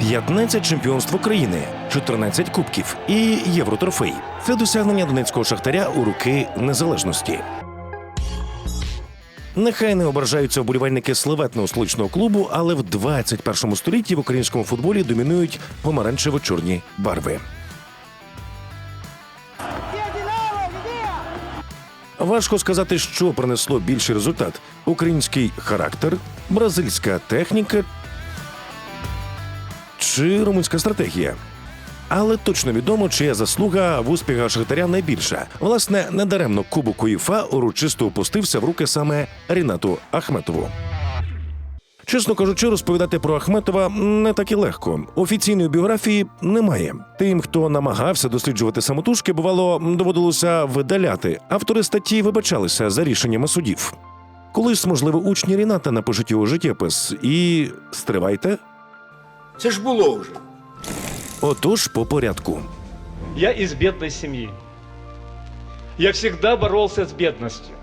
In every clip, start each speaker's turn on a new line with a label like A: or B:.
A: 15 чемпіонств України, 14 кубків і євротрофей. Це досягнення донецького шахтаря у роки незалежності. Нехай не ображаються вболівальники славетного столичного клубу, але в 21 столітті в українському футболі домінують помаранчево-чорні барви. Важко сказати, що принесло більший результат: український характер, бразильська техніка чи румунська стратегія. Але точно відомо, чия заслуга в успіхах Шахтаря найбільша. Власне, недаремно Кубок УЄФА урочисто опустився в руки саме Рінату Ахметову. Чесно кажучи, розповідати про Ахметова не так і легко. Офіційної біографії немає. Тим, хто намагався досліджувати самотужки, бувало доводилося видаляти. Автори статті вибачалися за рішеннями судів. Колись, можливо, учні Ріната напишуть його життєпис і стривайте.
B: Це ж було вже.
A: Отож, по порядку.
C: Я из бедной семьи. Я всегда боролся с бедностью.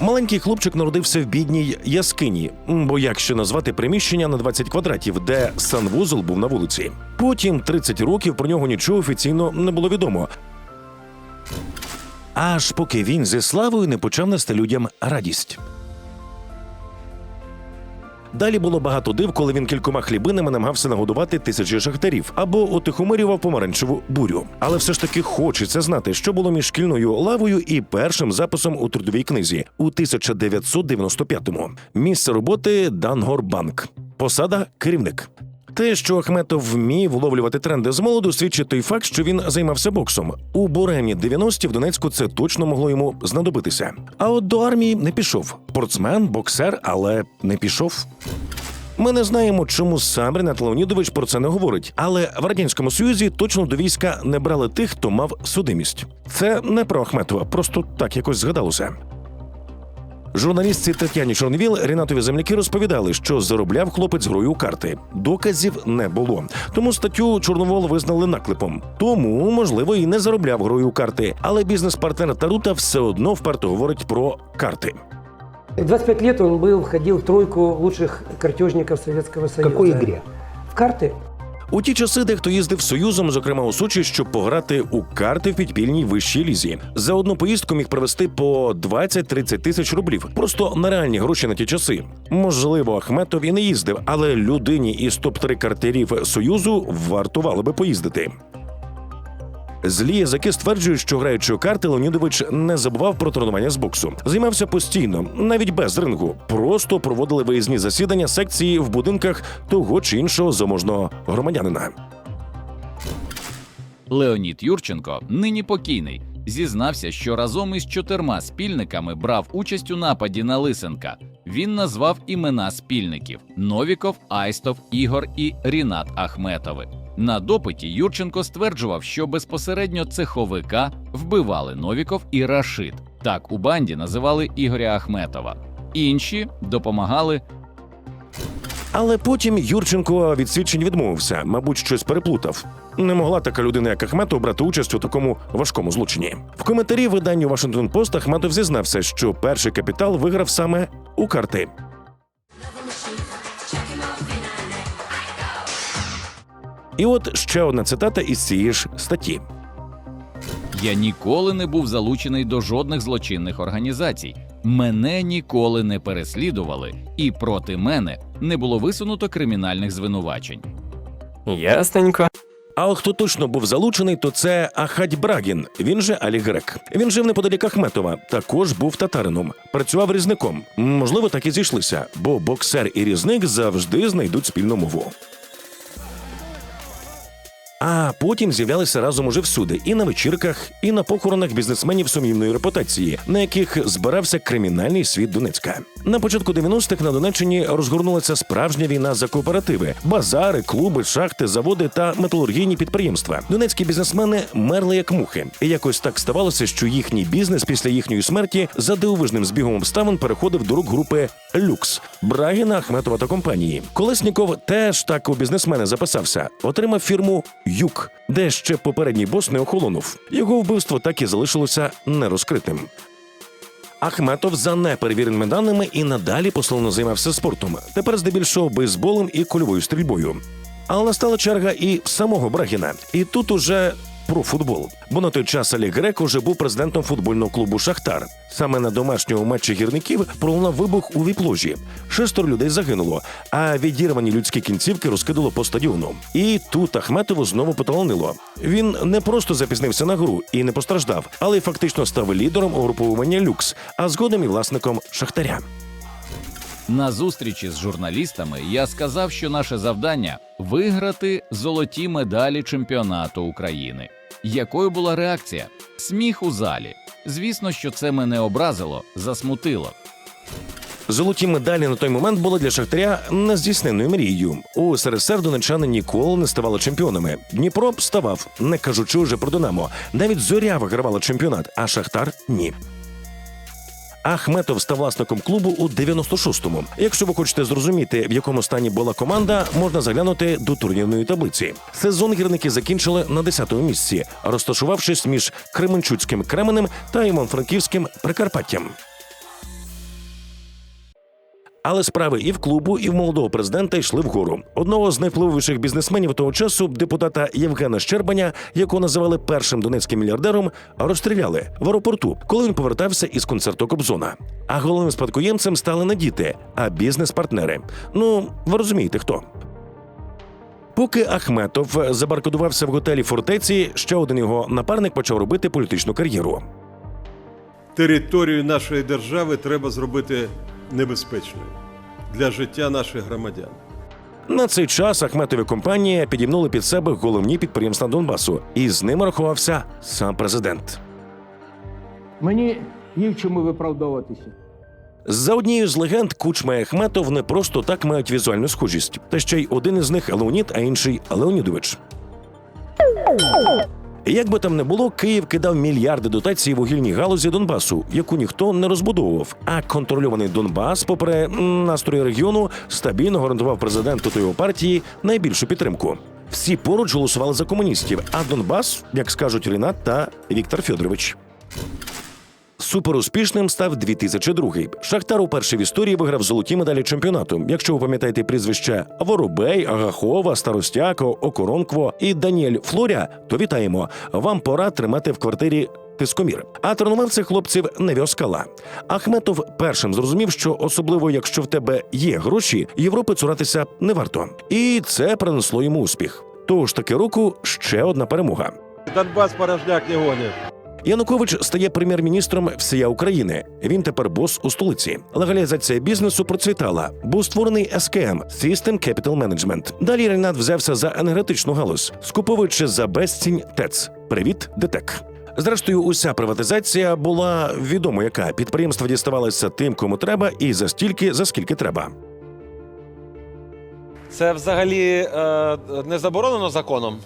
A: Маленький хлопчик народився в бідній яскині, бо як ще назвати приміщення на 20 квадратів, де санвузол був на вулиці. Потім 30 років про нього нічого офіційно не було відомо. Аж поки він зі славою не почав нести людям радість. Далі було багато див, коли він кількома хлібинами намагався нагодувати тисячі шахтарів або утихомирював помаранчеву бурю. Але все ж таки хочеться знати, що було між шкільною лавою і першим записом у трудовій книзі у 1995-му. Місце роботи Дангорбанк. Посада керівник. Те, що Ахметов вмів вловлювати тренди з молоду, свідчить той факт, що він займався боксом. У буремні 90-ті в Донецьку це точно могло йому знадобитися. А от до армії не пішов. Спортсмен, боксер, але не пішов. Ми не знаємо, чому сам Ренат Леонідович про це не говорить, але в радянському союзі точно до війська не брали тих, хто мав судимість. Це не про Ахметова, просто так якось згадалося. Журналістці Тетяні Чорновіл Рінатові земляки розповідали, що заробляв хлопець грою у карти. Доказів не було. Тому статтю Чорновол визнали наклепом. Тому, можливо, і не заробляв грою у карти. Але бізнес-партнер Тарута все одно вперто говорить про карти.
D: В 25 лет он был, входил в тройку лучших картежников Советского Союза.
E: какой игре?
D: В карты.
A: У ті часи дехто їздив союзом, зокрема у Сочі, щоб пограти у карти в підпільній вищій лізі. За одну поїздку міг привезти по 20-30 тисяч рублів. Просто на реальні гроші на ті часи. Можливо, Ахметов і не їздив, але людині із топ-3 картерів союзу вартувало би поїздити. Злі язики стверджують, що граючи у карти, Леонідович не забував про тренування з боксу. Займався постійно, навіть без рингу. Просто проводили виїзні засідання секції в будинках того чи іншого заможного громадянина.
F: Леонід Юрченко, нині покійний, зізнався, що разом із чотирма спільниками брав участь у нападі на Лисенка. Він назвав імена спільників: Новіков, Айстов, Ігор і Рінат Ахметови. На допиті Юрченко стверджував, що безпосередньо цеховика вбивали Новіков і Рашид. Так у банді називали Ігоря Ахметова. Інші допомагали
A: Але потім Юрченко від свідчень відмовився, мабуть, щось переплутав. Не могла така людина, як Ахметов, брати участь у такому важкому злочині. В коментарі виданню Вашингтон Пост Ахметов зізнався, що перший капітал виграв саме у карти. І от ще одна цитата із цієї ж статті.
F: Я ніколи не був залучений до жодних злочинних організацій. Мене ніколи не переслідували, і проти мене не було висунуто кримінальних звинувачень.
E: Ясненько.
A: А от хто точно був залучений, то це Ахадь Брагін. Він же Алі Грек. Він жив неподалік Ахметова. Також був татарином. Працював різником. Можливо, так і зійшлися, бо боксер і різник завжди знайдуть спільну мову. А потім з'являлися разом уже всюди, і на вечірках, і на похоронах бізнесменів сумнівної репутації, на яких збирався кримінальний світ Донецька. На початку 90-х на Донеччині розгорнулася справжня війна за кооперативи, базари, клуби, шахти, заводи та металургійні підприємства. Донецькі бізнесмени мерли як мухи. І якось так ставалося, що їхній бізнес після їхньої смерті за дивовижним збігом обставин переходив до рук групи Люкс Брагіна, Ахметова та компанії. Колесніков теж так у бізнесмени записався, отримав фірму Юк, де ще попередній бос не охолонув. Його вбивство так і залишилося нерозкритим. Ахметов за неперевіреними даними і надалі пословно займався спортом. Тепер здебільшого бейсболом і кульовою стрільбою. Але настала черга і самого Брагіна. І тут уже про футбол. Бо на той час Алі Грек уже був президентом футбольного клубу Шахтар. Саме на домашньому матчі гірників пролунав вибух у віп-ложі. Шестеро людей загинуло, а відірвані людські кінцівки розкидало по стадіону. І тут Ахметову знову поталанило. Він не просто запізнився на гру і не постраждав, але й фактично став лідером угруповування люкс, а згодом і власником Шахтаря.
F: На зустрічі з журналістами я сказав, що наше завдання виграти золоті медалі чемпіонату України. Якою була реакція? Сміх у залі. Звісно, що це мене образило, засмутило.
A: Золоті медалі на той момент були для Шахтаря нездійсненною мрією. У СРСР донечани ніколи не ставали чемпіонами. Дніпро ставав, не кажучи вже про Динамо. Навіть зоря вигравала чемпіонат, а Шахтар ні. Ахметов став власником клубу у 96-му. Якщо ви хочете зрозуміти, в якому стані була команда, можна заглянути до турнірної таблиці. Сезон гірники закінчили на 10-му місці, розташувавшись між Кременчуцьким Кременем та Іван-Франківським Прикарпаттям. Але справи і в клубу, і в молодого президента йшли вгору. Одного з найвпливовіших бізнесменів того часу, депутата Євгена Щербаня, якого називали першим донецьким мільярдером, розстріляли в аеропорту, коли він повертався із концерту Кобзона. А головним спадкоємцем стали не діти, а бізнес-партнери. Ну, ви розумієте хто. Поки Ахметов забаркодувався в готелі фортеці, ще один його напарник почав робити політичну кар'єру.
G: Територію нашої держави треба зробити небезпечною для життя наших громадян.
A: На цей час Ахметові компанії підімнули під себе головні підприємства Донбасу, і з ними рахувався сам президент.
H: Мені є в чому виправдовуватися.
A: За однією з легенд, Кучма і Ахметов не просто так мають візуальну схожість, та ще й один із них Леонід, а інший Леонідович. Як би там не було, Київ кидав мільярди дотацій вугільній галузі Донбасу, яку ніхто не розбудовував. А контрольований Донбас, попри настрої регіону, стабільно гарантував президенту та його партії найбільшу підтримку. Всі поруч голосували за комуністів, а Донбас, як скажуть Рінат та Віктор Федорович. Суперуспішним став 2002 Шахтар уперше в історії виграв золоті медалі чемпіонату. Якщо ви пам'ятаєте прізвища Воробей, Агахова, Старостяко, Окоронкво і Даніель Флоря, то вітаємо. Вам пора тримати в квартирі. Тискомір. А тренував цих хлопців Невіо Скала. Ахметов першим зрозумів, що особливо якщо в тебе є гроші, Європи цуратися не варто. І це принесло йому успіх. Того ж таки року ще одна перемога.
G: Донбас порожняк не гонить.
A: Янукович стає прем'єр-міністром всія України. Він тепер бос у столиці. Легалізація бізнесу процвітала. Був створений СКМ System Capital Management. Далі Ренат взявся за енергетичну галузь, скуповуючи за безцінь ТЕЦ. Привіт, ДТЕК. Зрештою, уся приватизація була відомо, яка підприємства діставалися тим, кому треба, і за стільки, за скільки треба.
I: Це взагалі е, не заборонено законом.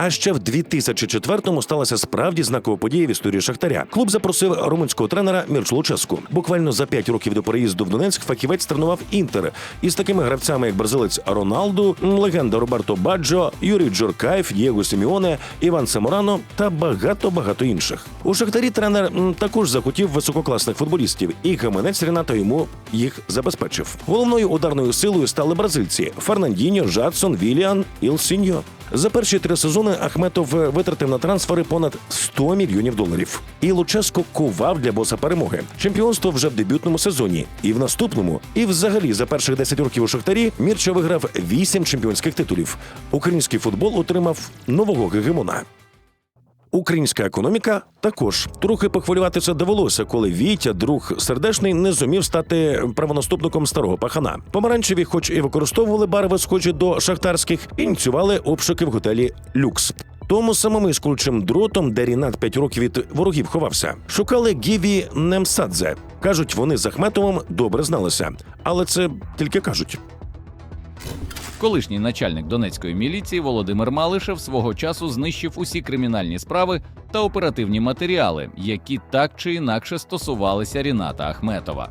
A: А ще в 2004-му сталася справді знакова подія в історії Шахтаря. Клуб запросив румунського тренера Мірчу Луческу. Буквально за 5 років до переїзду в Донецьк фахівець тренував інтер із такими гравцями, як бразилець Роналду, легенда Роберто Баджо, Юрій Джоркаєв, Єго Сіміоне, Іван Саморано та багато багато інших. У Шахтарі тренер також захотів висококласних футболістів, і гаманець Рената йому їх забезпечив. Головною ударною силою стали бразильці Фернандіньо, Жадсон, Віліан, Ілсіньо. За перші три сезони Ахметов витратив на трансфери понад 100 мільйонів доларів. І Луческо кував для боса перемоги. Чемпіонство вже в дебютному сезоні, і в наступному, і взагалі за перших 10 років у Шахтарі Мірча виграв 8 чемпіонських титулів. Український футбол отримав нового гегемона. Українська економіка також трохи похвилюватися довелося, коли Вітя, друг сердешний, не зумів стати правонаступником старого пахана. Помаранчеві, хоч і використовували барви, схожі до шахтарських, ініціювали обшуки в готелі Люкс. Тому самому із колючим дротом, де Рінат 5 років від ворогів ховався, шукали Гіві Немсадзе. Кажуть, вони з Ахметовим добре зналися, але це тільки кажуть.
F: Колишній начальник Донецької міліції Володимир Малишев свого часу знищив усі кримінальні справи та оперативні матеріали, які так чи інакше стосувалися Ріната Ахметова.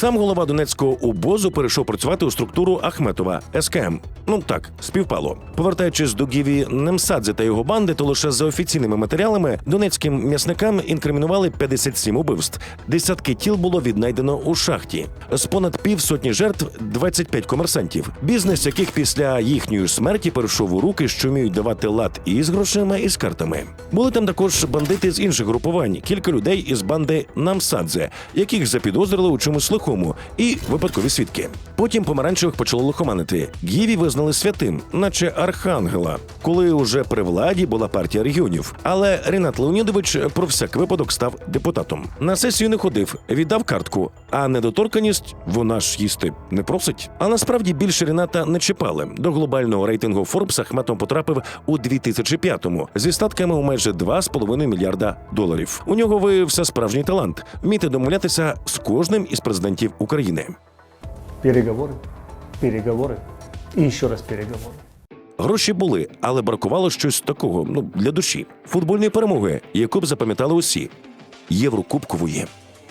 A: Сам голова Донецького обозу перейшов працювати у структуру Ахметова СКМ. Ну так, співпало. Повертаючись до Гіві Немсадзе та його банди, то лише за офіційними матеріалами донецьким м'ясникам інкримінували 57 убивств. Десятки тіл було віднайдено у шахті. З понад півсотні жертв 25 комерсантів. Бізнес, яких після їхньої смерті перейшов у руки, що вміють давати лад і з грошима, і з картами. Були там також бандити з інших групувань, кілька людей із банди Намсадзе, яких запідозрили у чомусь лихому, і випадкові свідки. Потім помаранчевих почало лихоманити. Гіві визнали святим, наче архангела, коли уже при владі була партія регіонів. Але Ренат Леонідович про всяк випадок став депутатом. На сесію не ходив, віддав картку, а недоторканість вона ж їсти не просить. А насправді більше Рената не чіпали. До глобального рейтингу Forbes Ахметов потрапив у 2005-му зі статками у майже 2,5 мільярда доларів. У нього виявився справжній талант вміти домовлятися з кожним із президентів України.
J: Переговоры, переговоры и еще раз переговоры.
A: Гроші були, але бракувало щось такого, ну для душі. Футбольної перемоги, яку б запам'ятали усі Єврокубкової.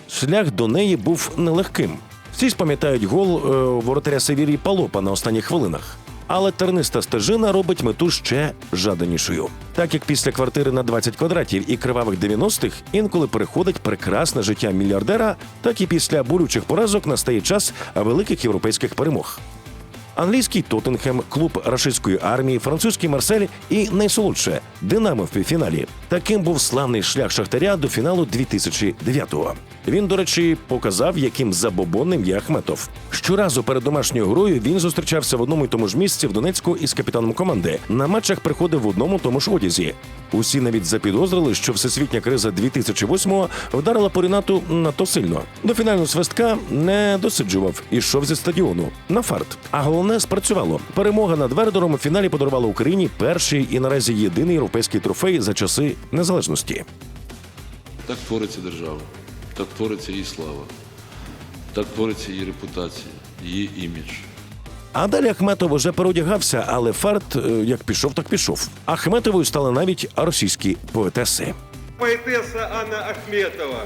A: Шлях до неї був нелегким. Всі ж пам'ятають гол е, воротаря Севірії Палопа на останніх хвилинах. Але терниста стежина робить мету ще жаданішою. Так як після квартири на 20 квадратів і кривавих 90-х інколи переходить прекрасне життя мільярдера, так і після болючих поразок настає час великих європейських перемог. Англійський Тоттенхем, клуб рашистської армії, французький Марсель і найсолодше Динамо в півфіналі. Таким був славний шлях Шахтаря до фіналу 2009-го. Він, до речі, показав, яким забобонним є Ахметов. Щоразу перед домашньою грою він зустрічався в одному й тому ж місці в Донецьку із капітаном команди. На матчах приходив в одному тому ж одязі. Усі навіть запідозрили, що всесвітня криза 2008-го вдарила по Рінату надто сильно. До фінального свистка не досиджував і йшов зі стадіону на фарт. А головне спрацювало. Перемога над Вердером у фіналі подарувала Україні перший і наразі єдиний європейський трофей за часи незалежності.
K: Так твориться держава, так твориться її слава, так твориться її репутація, її імідж.
A: А далі Ахметов уже переодягався, але фарт е, як пішов, так пішов. Ахметовою стали навіть російські поетеси.
B: Поетеса Анна Ахметова.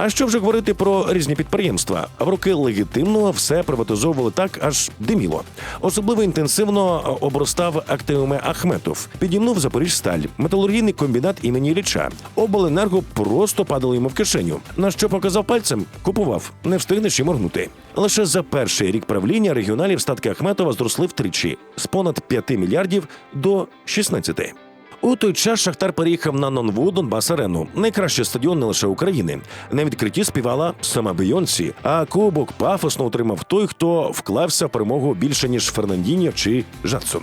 A: А що вже говорити про різні підприємства? В роки легітимного все приватизовували так, аж диміло. Особливо інтенсивно обростав активами Ахметов. Підімнув Запоріжсталь, металургійний комбінат імені Ілліча. Обленерго просто падало йому в кишеню. На що показав пальцем, купував, не встигнеш і моргнути. Лише за перший рік правління регіоналів статки Ахметова зросли втричі з понад 5 мільярдів до 16. У той час Шахтар переїхав на Нонву Донбас Арену, найкращий стадіон не лише України. На відкритті співала сама Бейонсі, а кубок пафосно отримав той, хто вклався в перемогу більше ніж Фернандіньо чи Жадсон.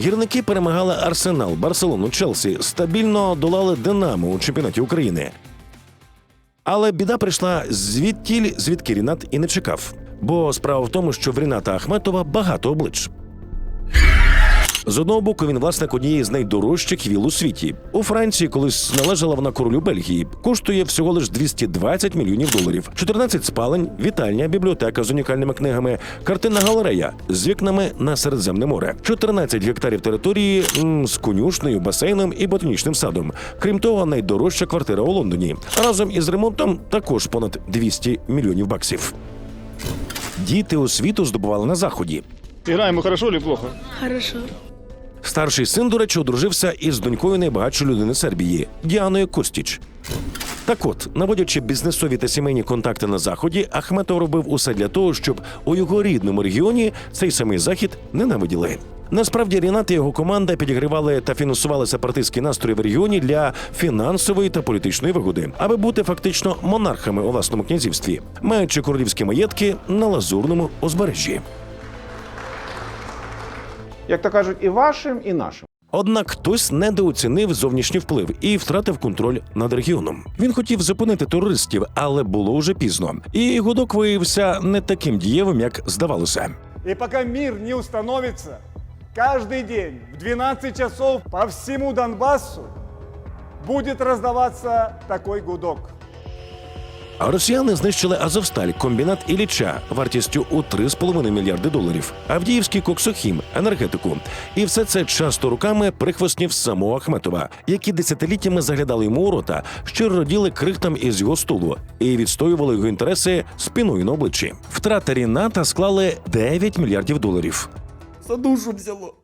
A: Гірники перемагали Арсенал, Барселону, Челсі, стабільно долали Динамо у чемпіонаті України. Але біда прийшла звідтіль, звідки Рінат і не чекав. Бо справа в тому, що в Ріната Ахметова багато облич. З одного боку, він власник однієї з найдорожчих віл у світі. У Франції колись належала вона королю Бельгії. Коштує всього лиш 220 мільйонів доларів, 14 спалень, вітальня, бібліотека з унікальними книгами, картинна галерея з вікнами на Середземне море, 14 гектарів території м, з конюшнею, басейном і ботанічним садом. Крім того, найдорожча квартира у Лондоні. Разом із ремонтом також понад 200 мільйонів баксів. Діти освіту здобували на заході.
C: Играем мы хорошо или плохо?
L: Хорошо.
A: Старший син, до речі, одружився із донькою найбагатшої людини Сербії Діаною Костіч. Так от, наводячи бізнесові та сімейні контакти на заході, Ахметов робив усе для того, щоб у його рідному регіоні цей самий захід ненавиділи. Насправді Рінат і його команда підігривали та фінансували сепаратистські настрої в регіоні для фінансової та політичної вигоди, аби бути фактично монархами у власному князівстві, маючи королівські маєтки на лазурному узбережжі.
H: Як то кажуть, і вашим, і нашим.
A: Однак хтось недооцінив зовнішній вплив і втратив контроль над регіоном. Він хотів зупинити терористів, але було вже пізно. І гудок виявився не таким дієвим, як здавалося.
H: И пока мир не установится, каждый день в 12 часов по всему Донбассу будет раздаваться такой гудок.
A: А росіяни знищили Азовсталь, комбінат Ілліча вартістю у 3,5 мільярди доларів, Авдіївський коксохім, енергетику. І все це часто руками прихвостнів самого Ахметова, які десятиліттями заглядали йому у рота, щиро раділи крихтам із його стулу і відстоювали його інтереси спиною на обличчі. Втрати Ріната склали 9 мільярдів доларів.
J: За душу взяло.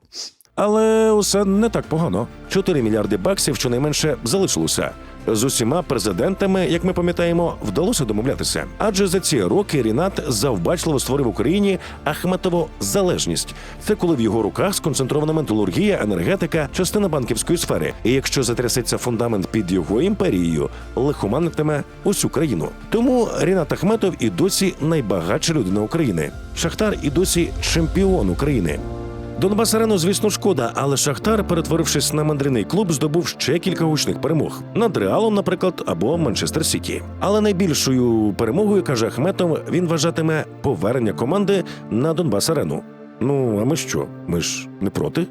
A: Але усе не так погано. 4 мільярди баксів щонайменше залишилося. З усіма президентами, як ми пам'ятаємо, вдалося домовлятися. Адже за ці роки Рінат завбачливо створив Україні Ахметову залежність. Це коли в його руках сконцентрована металургія, енергетика, частина банківської сфери. І якщо затрясеться фундамент під його імперією, лихоманитиме усю країну. Тому Рінат Ахметов і досі найбагатша людина України. Шахтар і досі чемпіон України. Донбас Арену, звісно, шкода, але Шахтар, перетворившись на мандрівний клуб, здобув ще кілька гучних перемог над Реалом, наприклад, або Манчестер Сіті. Але найбільшою перемогою каже Ахметов, він вважатиме повернення команди на Донбас Арену. Ну а ми що? Ми ж не проти?